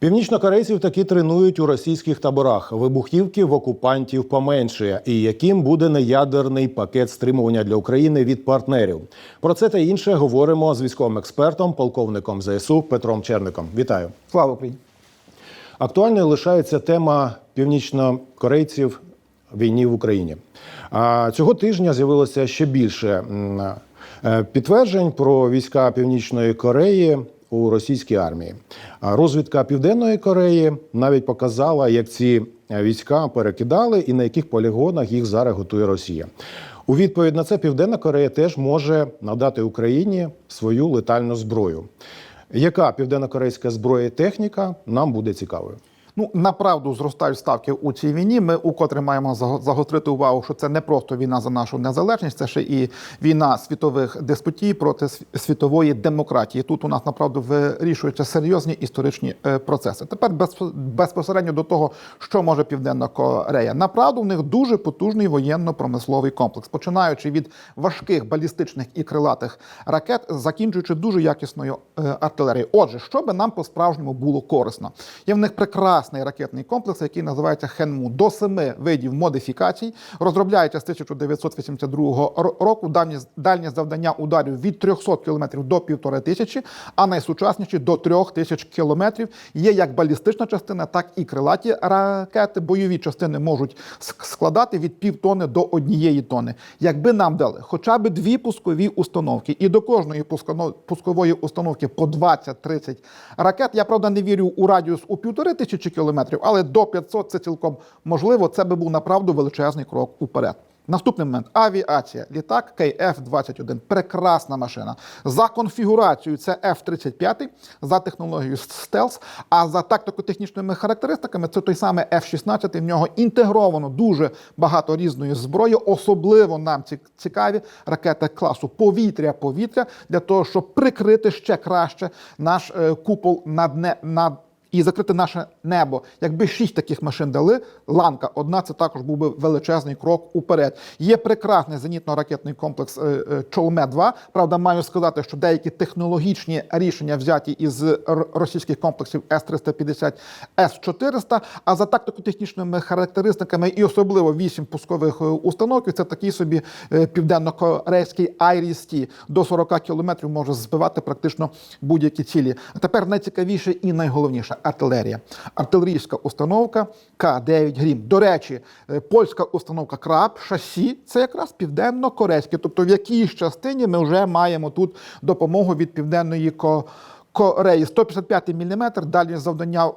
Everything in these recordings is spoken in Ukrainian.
Північнокорейців таки тренують у російських таборах. Вибухівки в окупантів поменшує. І яким буде неядерний пакет стримування для України від партнерів? Про це та інше говоримо з військовим експертом, полковником ЗСУ Петром Черником. Вітаю! Слава Україні! Актуальною лишається тема північнокорейців війні в Україні. А цього тижня з'явилося ще більше е, підтверджень про війська Північної Кореї у російській армії. Розвідка Південної Кореї навіть показала, як ці війська перекидали і на яких полігонах їх зараз готує Росія. У відповідь на це Південна Корея теж може надати Україні свою летальну зброю. Яка південнокорейська зброя і техніка нам буде цікавою? Ну направду зростають ставки у цій війні. Ми укотре маємо заго- загострити увагу, що це не просто війна за нашу незалежність, це ще і війна світових деспотій проти світової демократії. Тут у нас направду вирішуються серйозні історичні е, процеси. Тепер безпосередньо до того, що може Південна Корея. Направду в них дуже потужний воєнно-промисловий комплекс, починаючи від важких балістичних і крилатих ракет, закінчуючи дуже якісною е, артилерією. Отже, що би нам по-справжньому було корисно? Є в них прекрасний ракетний комплекс, який називається Хенму. До семи видів модифікацій. Розробляється з 1982 року. Дальні, дальні завдання ударів від 300 км до півтори тисячі, а найсучасніші до трьох тисяч кілометрів. Є як балістична частина, так і крилаті ракети. Бойові частини можуть складати від півтони до однієї тони. Якби нам дали хоча б дві пускові установки, і до кожної пускової установки по 20-30 ракет. Я правда не вірю у радіус у півтори тисячі кілометрів, але до 500 це цілком можливо. Це би був направду величезний крок уперед. Наступний момент авіація. Літак KF-21. Прекрасна машина. За конфігурацією це F-35, за технологією стелс, а за тактико-технічними характеристиками це той самий F-16. В нього інтегровано дуже багато різної зброї. Особливо нам цікаві ракети класу повітря-повітря для того, щоб прикрити ще краще наш е, купол над не над. І закрити наше небо. Якби шість таких машин дали, ланка одна це також був би величезний крок уперед. Є прекрасний зенітно-ракетний комплекс е, е, Чолме 2 Правда, маю сказати, що деякі технологічні рішення взяті із російських комплексів С-350, С-400, А за тактико-технічними характеристиками і особливо вісім пускових е, установок. Це такий собі південно-корейський IRIS-T. до 40 кілометрів може збивати практично будь-які цілі. А тепер найцікавіше і найголовніше артилерія. Артилерійська установка К-9 Грім. До речі, е, польська установка КРАБ шасі це якраз південно-корейське. Тобто в якійсь частині ми вже маємо тут допомогу від південної Ко- Кореї 155 мм, дальність завдання е,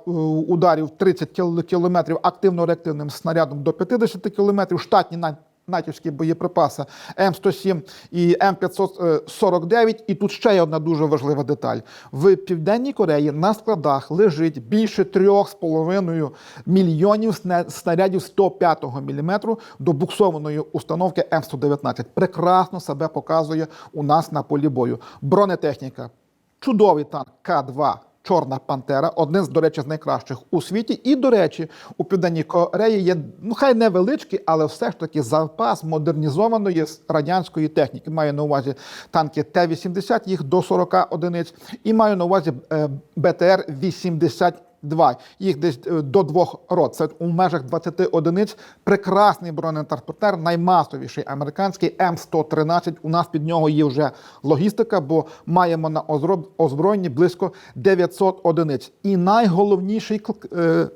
ударів 30 кіл- кілометрів активно-реактивним снарядом до 50 кілометрів, штатні на- натівські боєприпаси М107 і М549. І тут ще є одна дуже важлива деталь. В Південній Кореї на складах лежить більше 3,5 мільйонів снарядів 105 мм до буксованої установки М119. Прекрасно себе показує у нас на полі бою. Бронетехніка чудовий танк К-2 Чорна Пантера, один з, до речі, з найкращих у світі. І, до речі, у Південній Кореї є, ну хай невеличкий, але все ж таки запас модернізованої радянської техніки. Маю на увазі танки Т-80, їх до 40 одиниць, і маю на увазі е, БТР-80 2. Їх десь е, до двох рот. Це у межах 20 одиниць. Прекрасний бронетранспортер, наймасовіший американський М113. У нас під нього є вже логістика, бо маємо на озброєнні близько 900 одиниць. І найголовніший е,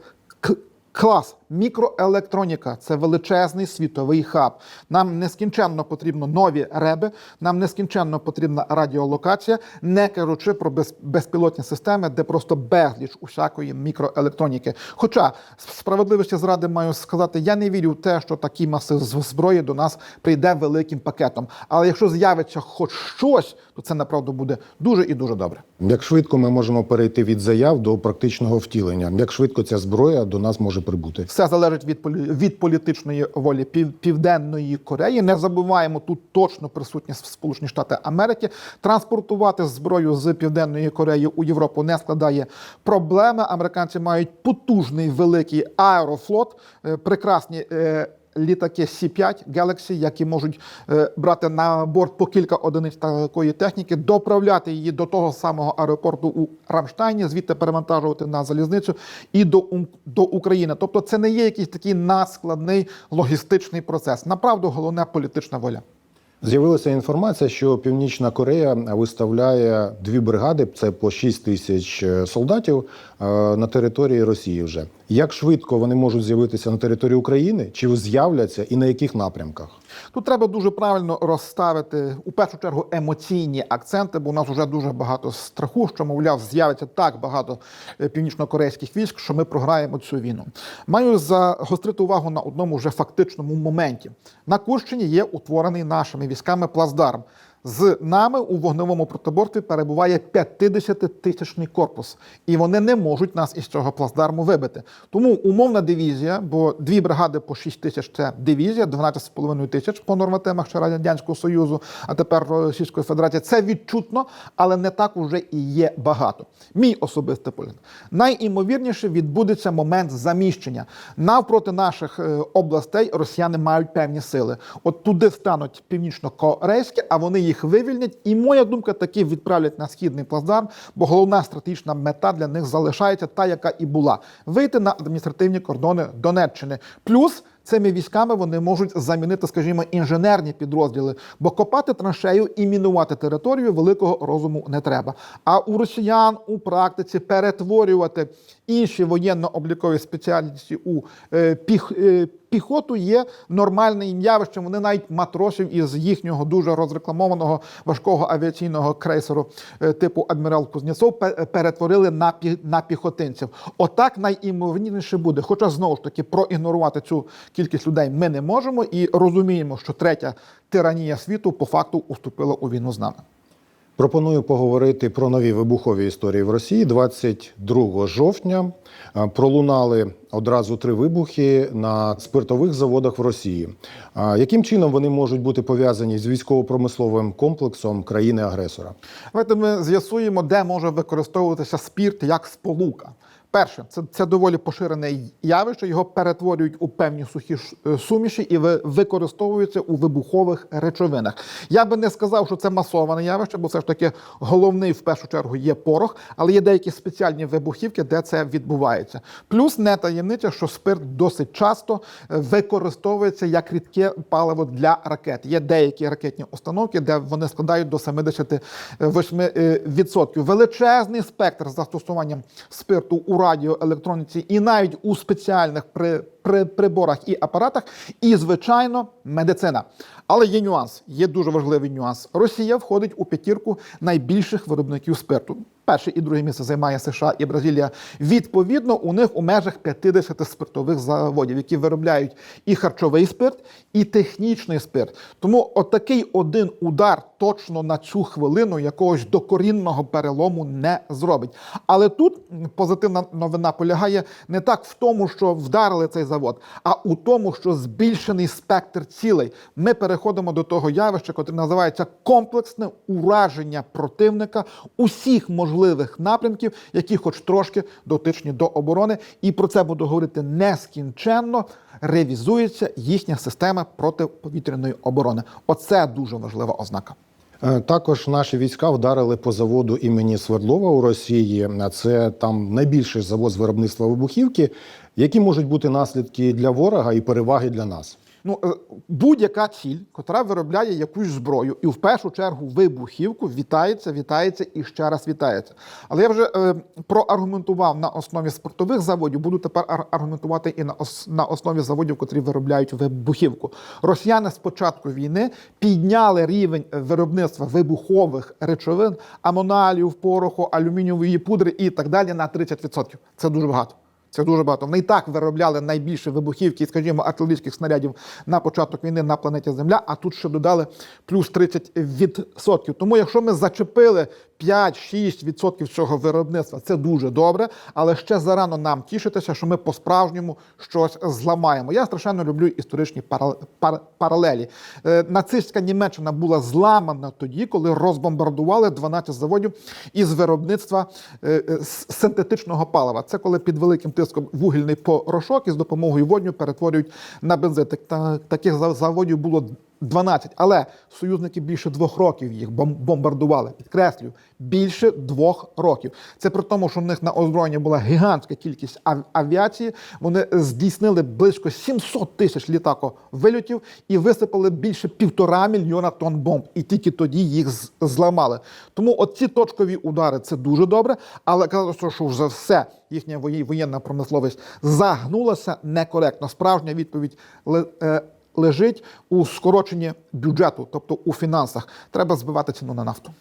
клас мікроелектроніка це величезний світовий хаб. Нам нескінченно потрібно нові реби, нам нескінченно потрібна радіолокація, не кажучи про безпілотні системи, де просто безліч усякої мікроелектроніки. Хоча справедливості зради маю сказати, я не вірю в те, що такий масив зброї до нас прийде великим пакетом. Але якщо з'явиться хоч щось, то це направду буде дуже і дуже добре. Як швидко ми можемо перейти від заяв до практичного втілення? Як швидко ця зброя до нас може прибути? Все залежить від від політичної волі Пів- Південної Кореї. Не забуваємо тут точно присутні Сполучені Штати Америки. Транспортувати зброю з Південної Кореї у Європу не складає проблеми. Американці мають потужний великий аерофлот, е, прекрасні. Літаки Сі-5 Galaxy, які можуть е, брати на борт по кілька одиниць такої техніки, доправляти її до того самого аеропорту у Рамштайні, звідти перевантажувати на залізницю і до, до України. Тобто, це не є якийсь такий наскладний логістичний процес. Направду, головне політична воля. З'явилася інформація, що Північна Корея виставляє дві бригади, це по 6 тисяч е, солдатів е, на території Росії. Вже як швидко вони можуть з'явитися на території України, чи з'являться і на яких напрямках? Тут треба дуже правильно розставити у першу чергу емоційні акценти, бо у нас вже дуже багато страху, що мовляв з'явиться так багато е, північно-корейських військ, що ми програємо цю війну. Маю загострити увагу на одному вже фактичному моменті. На Курщині є утворений нашими військами плацдарм. З нами у вогневому протоборстві перебуває 50-тисячний корпус, і вони не можуть нас із цього плацдарму вибити. Тому умовна дивізія, бо дві бригади по 6 тисяч це дивізія, 12,5 тисяч по нормативах ще Радянського Союзу, а тепер Російської Федерації. Це відчутно, але не так уже і є багато. Мій особистий погляд. Найімовірніше відбудеться момент заміщення. Навпроти наших е, областей росіяни мають певні сили. От туди стануть північно-корейські, а вони їх вивільнять. І моя думка таки відправлять на східний плацдарм, бо головна стратегічна мета для них залишається та, яка і була: вийти на адміністративні кордони Донеччини. Плюс цими військами вони можуть замінити, скажімо, інженерні підрозділи, бо копати траншею і мінувати територію великого розуму не треба. А у росіян у практиці перетворювати інші воєнно-облікові спеціальності у е, піх, е, піхоту є нормальним явищем. Вони навіть матросів із їхнього дуже розрекламованого важкого авіаційного крейсеру е, типу Адмірал Кузнєцов перетворили на, на піхотинців. Отак найімовірніше буде. Хоча знову ж таки проігнорувати цю кількість людей ми не можемо і розуміємо, що третя тиранія світу по факту уступила у війну з нами. Пропоную поговорити про нові вибухові історії в Росії. 22 жовтня пролунали одразу три вибухи на спиртових заводах в Росії. Яким чином вони можуть бути пов'язані з військово-промисловим комплексом країни-агресора? Давайте ми з'ясуємо, де може використовуватися спірт як сполука. Перше, це, це доволі поширене явище. Його перетворюють у певні сухі е, суміші і використовуються у вибухових речовинах. Я би не сказав, що це масоване явище, бо все ж таки головний в першу чергу є порох, але є деякі спеціальні вибухівки, де це відбувається. Плюс не таємниця, що спирт досить часто е, використовується як рідке паливо для ракет. Є деякі ракетні установки, де вони складають до 78%. Величезний спектр застосування спирту у радіоелектроніці і навіть у спеціальних при, приборах і апаратах, і, звичайно, медицина. Але є нюанс, є дуже важливий нюанс. Росія входить у п'ятірку найбільших виробників спирту. Перше і друге місце займає США і Бразилія. Відповідно, у них у межах 50 спиртових заводів, які виробляють і харчовий спирт, і технічний спирт. Тому отакий один удар точно на цю хвилину якогось докорінного перелому не зробить. Але тут позитивна новина полягає не так в тому, що вдарили цей завод, а у тому, що збільшений спектр цілей. Ми переходимо до того явища, яке називається комплексне ураження противника усіх можливих напрямків, які хоч трошки дотичні до оборони. І про це буду говорити нескінченно. Ревізується їхня система протиповітряної оборони. Оце дуже важлива ознака. Е, Також наші війська вдарили по заводу імені Свердлова у Росії. Це там найбільший завод з виробництва вибухівки. Які можуть бути наслідки для ворога і переваги для нас? Ну, е, будь-яка ціль, котра виробляє якусь зброю, і в першу чергу вибухівку, вітається, вітається і ще раз вітається. Але я вже е, проаргументував на основі спиртових заводів, буду тепер аргументувати і на, ос, на основі заводів, котрі виробляють вибухівку. Росіяни з початку війни підняли рівень виробництва вибухових речовин, амоналів, пороху, алюмінієвої пудри і так далі на 30%. Це дуже багато. Це дуже багато. Вони і так виробляли найбільше вибухівки, скажімо, артилерійських снарядів на початок війни на планеті Земля, а тут ще додали плюс 30%. Тому, якщо ми зачепили 5-6% цього виробництва, це дуже добре, але ще зарано нам тішитися, що ми по-справжньому щось зламаємо. Я страшенно люблю історичні паралелі. Е, нацистська Німеччина була зламана тоді, коли розбомбардували 12 заводів із виробництва е, е, синтетичного палива. Це коли під великим тиском списком вугільний порошок і з допомогою водню перетворюють на бензин. Так- та- Таких заводів було 12. Але союзники більше двох років їх бомбардували. Підкреслюю, більше двох років. Це при тому, що в них на озброєнні була гігантська кількість ав- авіації. Вони здійснили близько 700 тисяч літаковильотів і висипали більше півтора мільйона тонн бомб. І тільки тоді їх зламали. Тому оці точкові удари це дуже добре. Але казати, що вже все їхня воє- воєнна промисловість загнулася некоректно. Справжня відповідь е, лежить у скороченні бюджету, тобто у фінансах. Треба збивати ціну на нафту.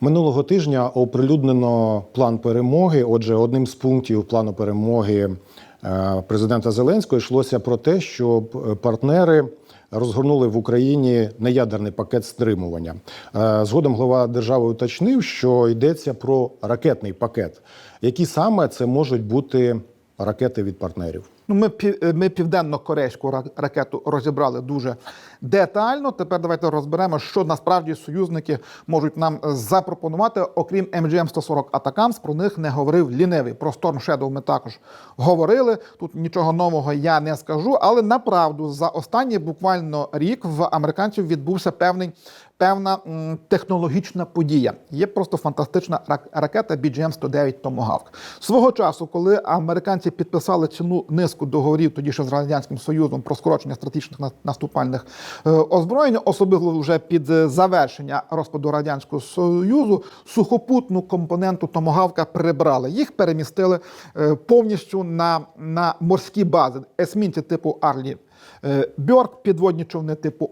Минулого тижня оприлюднено план перемоги. Отже, одним з пунктів плану перемоги е, президента Зеленського йшлося про те, щоб е, партнери розгорнули в Україні неядерний пакет стримування. Е, Згодом глава держави уточнив, що йдеться про ракетний пакет. Які саме це можуть бути ракети від партнерів? Ну, ми, пів- ми південно-корейську ра- ракету розібрали дуже детально. Тепер давайте розберемо, що насправді союзники можуть нам е, запропонувати, окрім MGM-140 Атакамс. Про них не говорив лінивий. Про Storm Shadow ми також говорили. Тут нічого нового я не скажу, але направду за останній буквально рік в американців відбувся певний. Певна м, технологічна подія. Є просто фантастична рак- ракета BGM-109 Tomahawk. Свого часу, коли американці підписали ціну низку договорів тоді ще з радянським союзом про скорочення стратегічних наступальних е, озброєнь, особливо вже під е, завершення розпаду радянського союзу, сухопутну компоненту Томагавка прибрали. Їх перемістили е, повністю на, на морські бази. Есмінці типу Арлі е, Бьорк, підводні човни типу.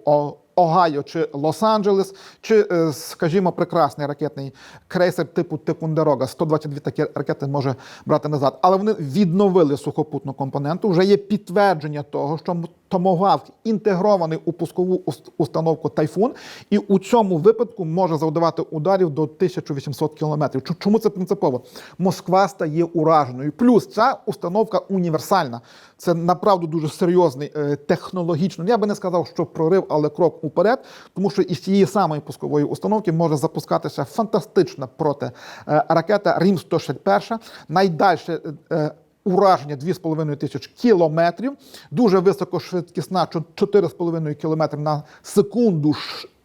Огайо чи Лос-Анджелес, чи, е, скажімо, прекрасний ракетний крейсер типу Тикундерога. 122 такі ракети може брати назад. Але вони відновили сухопутну компоненту. Вже є підтвердження того, що Томогавк інтегрований у пускову установку Тайфун, і у цьому випадку може завдавати ударів до 1800 кілометрів. Чому це принципово? Москва стає ураженою. Плюс ця установка універсальна. Це направду дуже серйозний е, технологічно. Я би не сказав, що прорив, але крок уперед, тому що із цієї самої пускової установки може запускатися фантастична проти е, Рім 161 найдальше. е, е, Ураження 2,5 тисяч кілометрів, дуже високошвидкісна, чо- 4,5 кілометри на секунду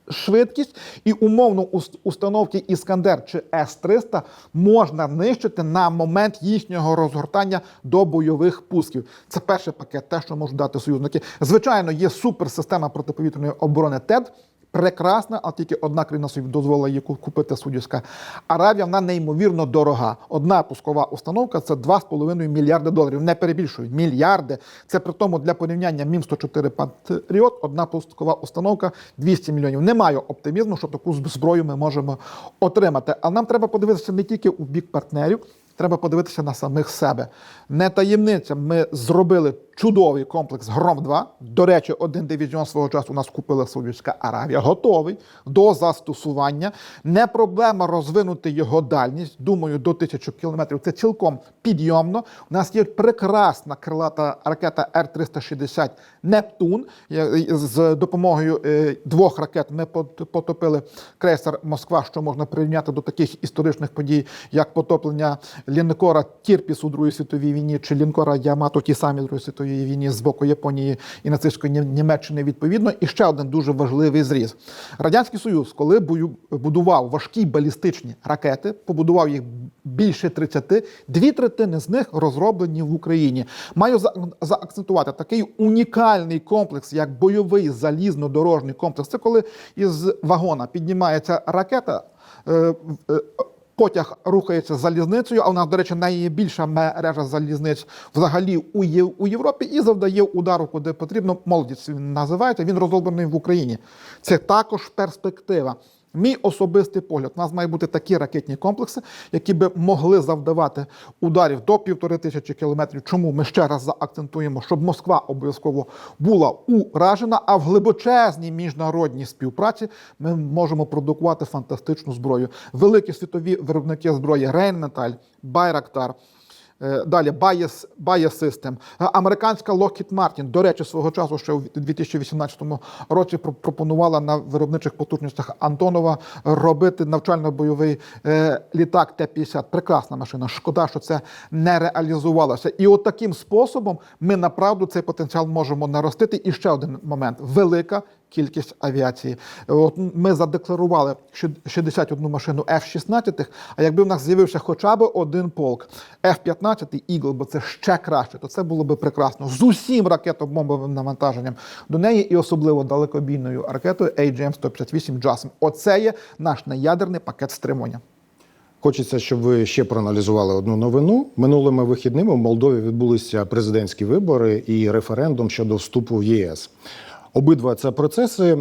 швидкість, і умовно установки Іскандер чи С-300 можна нищити на момент їхнього розгортання до бойових пусків. Це перший пакет, те, що можуть дати союзники. Звичайно, є суперсистема протиповітряної оборони ТЕД. Прекрасна, а тільки одна країна собі дозволила її купити Саудівська Аравія. Вона неймовірно дорога. Одна пускова установка це 2,5 мільярди доларів. Не перебільшую, мільярди. Це при тому для порівняння Мім 104 Патріот. Одна пускова установка 200 мільйонів. Не маю оптимізму, що таку зброю ми можемо отримати. А нам треба подивитися не тільки у бік партнерів. Треба подивитися на самих себе. Не таємниця. Ми зробили чудовий комплекс Гром 2 До речі, один дивізіон свого часу у нас купила Саудівська Аравія. Готовий до застосування. Не проблема розвинути його дальність. Думаю, до тисячі кілометрів. Це цілком підйомно. У нас є прекрасна крилата ракета Р-360 Нептун. З допомогою е, двох ракет ми пот- потопили крейсер Москва, що можна прирівняти до таких історичних подій, як потоплення лінкора Тірпіс у Другій світовій війні чи лінкора Ямато, ті самі Другої світовій війні з боку Японії і нацистської Нім- Німеччини відповідно. І ще один дуже важливий зріз. Радянський Союз, коли будував важкі балістичні ракети, побудував їх більше 30, дві третини з них розроблені в Україні. Маю заакцентувати такий унікальний комплекс, як бойовий залізнодорожній комплекс. Це коли із вагона піднімається ракета. Потяг рухається залізницею, а у нас, до речі, найбільша мережа залізниць взагалі у, Є- у Європі і завдає удару, куди потрібно. Молодість він називається. Він розроблений в Україні. Це також перспектива. Мій особистий погляд, у нас мають бути такі ракетні комплекси, які би могли завдавати ударів до півтори тисячі кілометрів. Чому ми ще раз заакцентуємо, щоб Москва обов'язково була уражена, а в глибочезній міжнародній співпраці ми можемо продукувати фантастичну зброю. Великі світові виробники зброї Рейнметаль, Байрактар. Е, Далі Bias, Bias System. Е, Американська Lockheed Martin, до речі, свого часу ще у 2018 році про- пропонувала на виробничих потужностях Антонова робити навчально-бойовий е, літак Т-50. Прекрасна машина. Шкода, що це не реалізувалося. І от таким способом ми направду цей потенціал можемо наростити. І ще один момент: велика кількість авіації. От ми задекларували що 61 машину F-16, а якби в нас з'явився хоча б один полк F-15 Eagle, бо це ще краще, то це було би прекрасно. З усім ракетобомбовим навантаженням до неї і особливо далекобійною ракетою AGM-158 JASM. Оце є наш неядерний пакет стримування. Хочеться, щоб ви ще проаналізували одну новину. Минулими вихідними в Молдові відбулися президентські вибори і референдум щодо вступу в єС. Обидва це процеси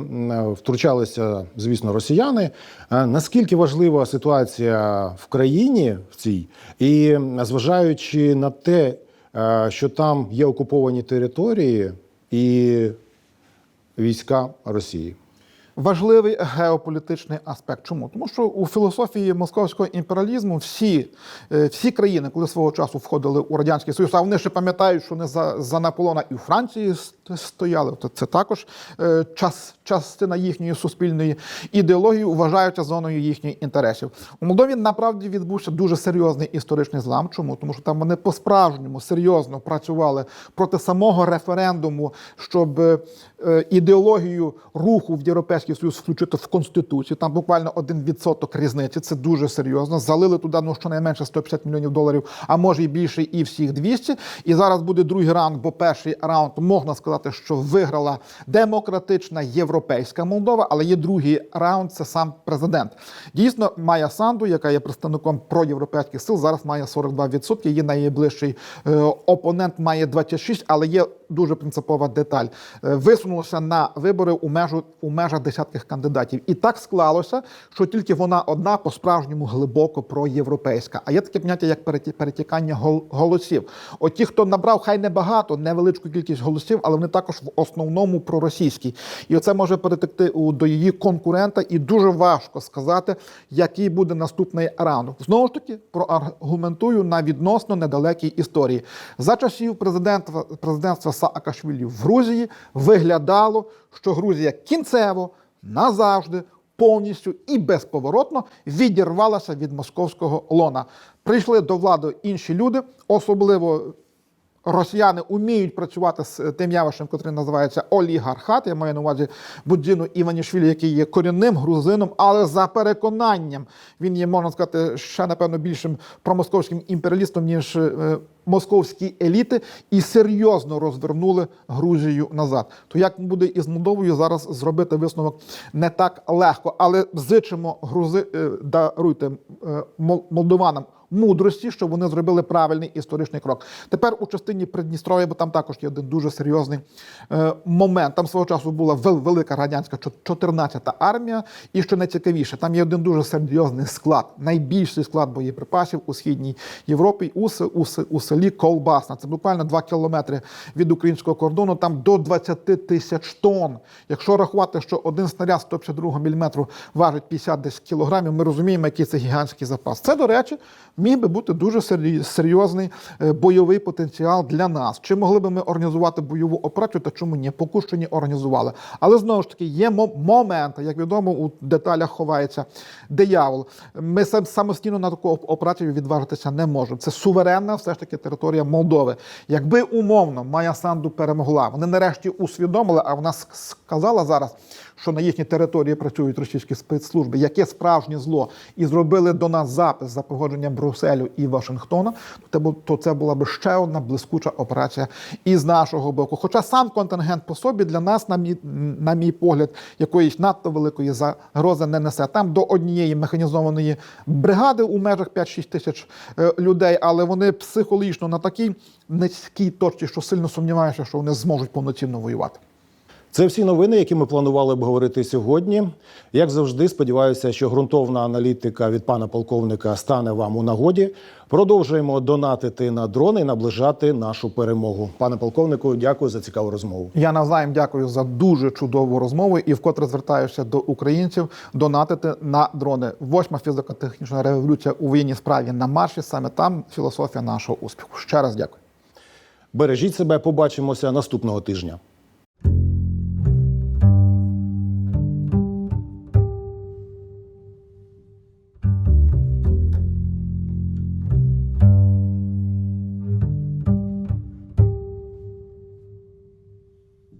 втручалися, звісно, росіяни. Наскільки важлива ситуація в країні в цій, і зважаючи на те, е, що там є окуповані території і війська Росії. Важливий геополітичний аспект. Чому? Тому що у філософії московського імперіалізму всі, е, всі країни, коли свого часу входили у Радянський Союз, а вони ще пам'ятають, що вони за, за Наполеона і у Франції стояли, то це також е, час, частина їхньої суспільної ідеології вважаються зоною їхніх інтересів. У Молдові направді відбувся дуже серйозний історичний злам. Чому? Тому що там вони по-справжньому серйозно працювали проти самого референдуму, щоб е, ідеологію руху в Європейський Союз включити в Конституцію. Там буквально один відсоток різниці. Це дуже серйозно. Залили туди ну щонайменше 150 мільйонів доларів, а може і більше, і всіх 200. І зараз буде другий раунд, бо перший раунд можна сказати, що виграла демократична європейська Молдова, але є другий раунд. Це сам президент. Дійсно, Майя Санду, яка є представником проєвропейських сил, зараз має 42%. Її найближчий е, опонент має 26%, але є дуже принципова деталь. Е, Висунулася на вибори у межу у межах десятків кандидатів. І так склалося, що тільки вона одна по-справжньому глибоко проєвропейська. А є таке поняття, як переті- перетікання голосів. От ті, хто набрав хай небагато, невеличку кількість голосів, але вони також в основному проросійські. І оце може перетекти у до її конкурента, і дуже важко сказати, який буде наступний раунд. Знову ж таки, проаргументую на відносно недалекій історії. За часів президентства президентства Саакашвілі в Грузії виглядало, що Грузія кінцево назавжди. Повністю і безповоротно відірвалася від московського лона. Прийшли до влади інші люди, особливо росіяни вміють працювати з тим явищем, яке називається олігархат. Я маю на увазі Будзіну Іванішвілі, який є корінним грузином, але за переконанням він є, можна сказати, ще напевно більшим промосковським імперіалістом, ніж е, московські еліти, і серйозно розвернули Грузію назад. То як буде із Молдовою зараз зробити висновок не так легко, але зичимо грузи, е, даруйте е, молдованам мудрості, щоб вони зробили правильний історичний крок. Тепер у частині Придністров'я, бо там також є один дуже серйозний е, момент. Там свого часу була велика радянська чо- 14-та армія, і що найцікавіше, там є один дуже серйозний склад, найбільший склад боєприпасів у східній Європі у, с- у, у селі Колбасна. Це буквально 2 кілометри від українського кордону, там до 20 тисяч тонн. Якщо рахувати, що один снаряд 152 мм важить 50 десь кілограмів, ми розуміємо, який це гігантський запас. Це, до речі, міг би бути дуже серйозний е, бойовий потенціал для нас. Чи могли би ми організувати бойову операцію, та чому ні? Поки організували. Але знову ж таки є мо- моменти, як відомо, у деталях ховається диявол. Ми сам- самостійно на таку операцію відважитися не можемо. Це суверенна все ж таки територія Молдови. Якби умовно Майя Санду перемогла, вони нарешті усвідомили, а вона ск- сказала зараз, що на їхній території працюють російські спецслужби, яке справжнє зло, і зробили до нас запис за погодженням Брюсселю і Вашингтона, то це, була б ще одна блискуча операція із нашого боку. Хоча сам контингент по собі для нас, на мій, на мій погляд, якоїсь надто великої загрози не несе. Там до однієї механізованої бригади у межах 5-6 тисяч е, людей, але вони психологічно на такій низькій точці, що сильно сумніваюся, що вони зможуть повноцінно воювати. Це всі новини, які ми планували обговорити сьогодні. Як завжди, сподіваюся, що ґрунтовна аналітика від пана полковника стане вам у нагоді. Продовжуємо донатити на дрони і наближати нашу перемогу. Пане полковнику, дякую за цікаву розмову. Я навзаєм дякую за дуже чудову розмову і вкотре звертаюся до українців донатити на дрони. Восьма фізико-технічна революція у воєнній справі на марші. Саме там філософія нашого успіху. Ще раз дякую. Бережіть себе, побачимося наступного тижня.